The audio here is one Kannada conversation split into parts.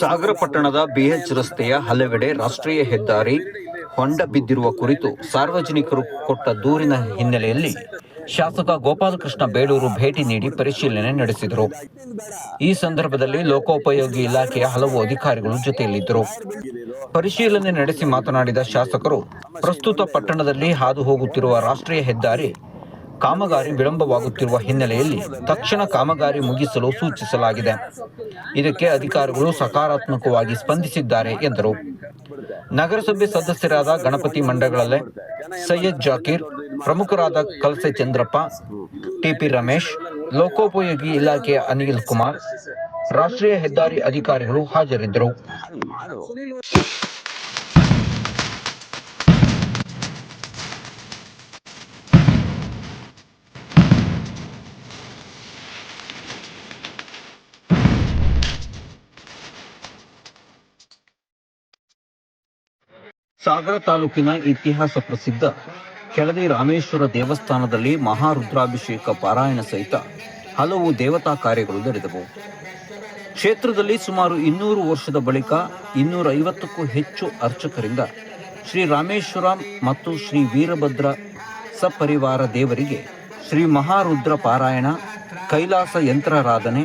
ಸಾಗರ ಪಟ್ಟಣದ ಬಿಎಚ್ ರಸ್ತೆಯ ಹಲವೆಡೆ ರಾಷ್ಟ್ರೀಯ ಹೆದ್ದಾರಿ ಹೊಂಡ ಬಿದ್ದಿರುವ ಕುರಿತು ಸಾರ್ವಜನಿಕರು ಕೊಟ್ಟ ದೂರಿನ ಹಿನ್ನೆಲೆಯಲ್ಲಿ ಶಾಸಕ ಗೋಪಾಲಕೃಷ್ಣ ಬೇಡೂರು ಭೇಟಿ ನೀಡಿ ಪರಿಶೀಲನೆ ನಡೆಸಿದರು. ಈ ಸಂದರ್ಭದಲ್ಲಿ ಲೋಕೋಪಯೋಗಿ ಇಲಾಖೆಯ ಹಲವು ಅಧಿಕಾರಿಗಳು ಜೊತೆಯಲ್ಲಿದ್ದರು. ಪರಿಶೀಲನೆ ನಡೆಸಿ ಮಾತನಾಡಿದ ಶಾಸಕರು ಪ್ರಸ್ತುತ ಪಟ್ಟಣದಲ್ಲಿ ಹಾದು ಹೋಗುತ್ತಿರುವ ರಾಷ್ಟ್ರೀಯ ಹೆದ್ದಾರಿ ಕಾಮಗಾರಿ ವಿಳಂಬವಾಗುತ್ತಿರುವ ಹಿನ್ನೆಲೆಯಲ್ಲಿ ತಕ್ಷಣ ಕಾಮಗಾರಿ ಮುಗಿಸಲು ಸೂಚಿಸಲಾಗಿದೆ. ಇದಕ್ಕೆ ಅಧಿಕಾರಿಗಳು ಸಕಾರಾತ್ಮಕವಾಗಿ ಸ್ಪಂದಿಸಿದ್ದಾರೆ, ಎಂದರು. ನಗರಸಭೆ ಸದಸ್ಯರಾದ ಗಣಪತಿ ಮಂಡಗಳಲೆ ಸೈಯದ್ ಜಾಕೀರ್, ಪ್ರಮುಖರಾದ ಕಲಸೆ ಚಂದ್ರಪ್ಪ, ಟಿಪಿ ರಮೇಶ್, ಲೋಕೋಪಯೋಗಿ ಇಲಾಖೆಯ ಅನಿಲ್ ಕುಮಾರ್, ರಾಷ್ಟ್ರೀಯ ಹೆದ್ದಾರಿ ಅಧಿಕಾರಿಗಳು ಹಾಜರಿದ್ದರು. ಸಾಗರ ತಾಲೂಕಿನ ಇತಿಹಾಸ ಪ್ರಸಿದ್ಧ ಕೆಳದಿ ರಾಮೇಶ್ವರ ದೇವಸ್ಥಾನದಲ್ಲಿ ಮಹಾರುದ್ರಾಭಿಷೇಕ ಪಾರಾಯಣ ಸಹಿತ ಹಲವು ದೇವತಾ ಕಾರ್ಯಗಳು ನಡೆದವು. ಕ್ಷೇತ್ರದಲ್ಲಿ ಸುಮಾರು ಇನ್ನೂರು ವರ್ಷದ ಬಳಿಕ ಇನ್ನೂರ ಐವತ್ತಕ್ಕೂ ಹೆಚ್ಚು ಅರ್ಚಕರಿಂದ ಶ್ರೀ ರಾಮೇಶ್ವರ ಮತ್ತು ಶ್ರೀ ವೀರಭದ್ರ ಸಪರಿವಾರ ದೇವರಿಗೆ ಶ್ರೀ ಮಹಾರುದ್ರ ಪಾರಾಯಣ, ಕೈಲಾಸ ಯಂತ್ರಾರಾಧನೆ,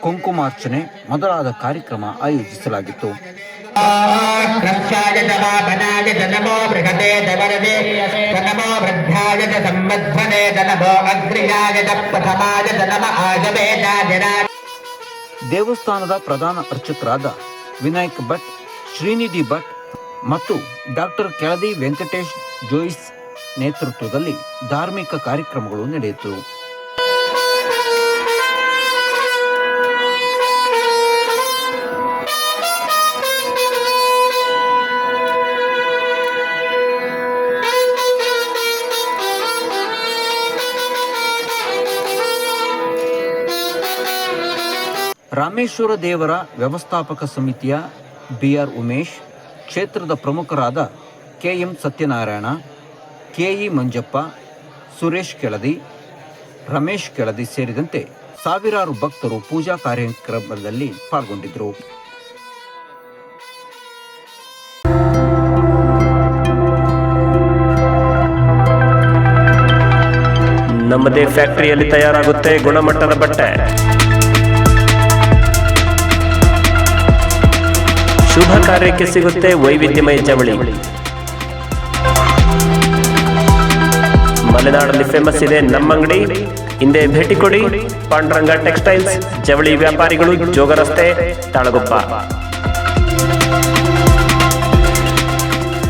ಕುಂಕುಮಾರ್ಚನೆ ಮೊದಲಾದ ಕಾರ್ಯಕ್ರಮ ಆಯೋಜಿಸಲಾಗಿತ್ತು. रक्षाय च वापनाय च नमो बृहते च वरदे च नमो वृद्धाय च सम्मध्वने च नमो अग्र्याय च प्रथमाय च नम आजवेदाय राज ದೇವಸ್ಥಾನದ ಪ್ರಧಾನ ಅರ್ಚಕರಾದ ವಿನಾಯಕ್ ಭಟ್ ಶ್ರೀನಿಧಿ ಭಟ್ ಮತ್ತು ಡಾಕ್ಟರ್ ಕೆಳದಿ ವೆಂಕಟೇಶ್ ಜೋಯಿಸ್ ನೇತೃತ್ವದಲ್ಲಿ ಧಾರ್ಮಿಕ ಕಾರ್ಯಕ್ರಮಗಳು ನಡೆಯಿತು ರಾಮೇಶ್ವರ ದೇವರ ವ್ಯವಸ್ಥಾಪಕ ಸಮಿತಿಯ ಬಿಆರ್ ಉಮೇಶ್, ಕ್ಷೇತ್ರದ ಪ್ರಮುಖರಾದ ಕೆಎಂ ಸತ್ಯನಾರಾಯಣ, ಕೆಇ ಮಂಜಪ್ಪ, ಸುರೇಶ್ ಕೆಳದಿ, ರಮೇಶ್ ಕೆಳದಿ ಸೇರಿದಂತೆ ಸಾವಿರಾರು ಭಕ್ತರು ಪೂಜಾ ಕಾರ್ಯಕ್ರಮದಲ್ಲಿ ಪಾಲ್ಗೊಂಡಿದ್ದರು. ನಮ್ಮದೇ ಫ್ಯಾಕ್ಟರಿಯಲ್ಲಿ ತಯಾರಾಗುತ್ತೆ ಗುಣಮಟ್ಟದ ಬಟ್ಟೆ. ಶುಭ ಕಾರ್ಯಕ್ಕೆ ಸಿಗುತ್ತೆ ವೈವಿಧ್ಯಮಯ ಜವಳಿ ಮಲೆನಾಡಲ್ಲಿ ಫೇಮಸ್ ಇದೆ ನಮ್ಮ ಅಂಗಡಿ. ಹಿಂದೆ ಭೇಟಿ ಕೊಡಿ. ಪಾಂಡುರಂಗ ಟೆಕ್ಸ್ಟೈಲ್ಸ್ ಜವಳಿ ವ್ಯಾಪಾರಿಗಳು, ಜೋಗ ರಸ್ತೆ, ತಾಳಗುಪ್ಪ.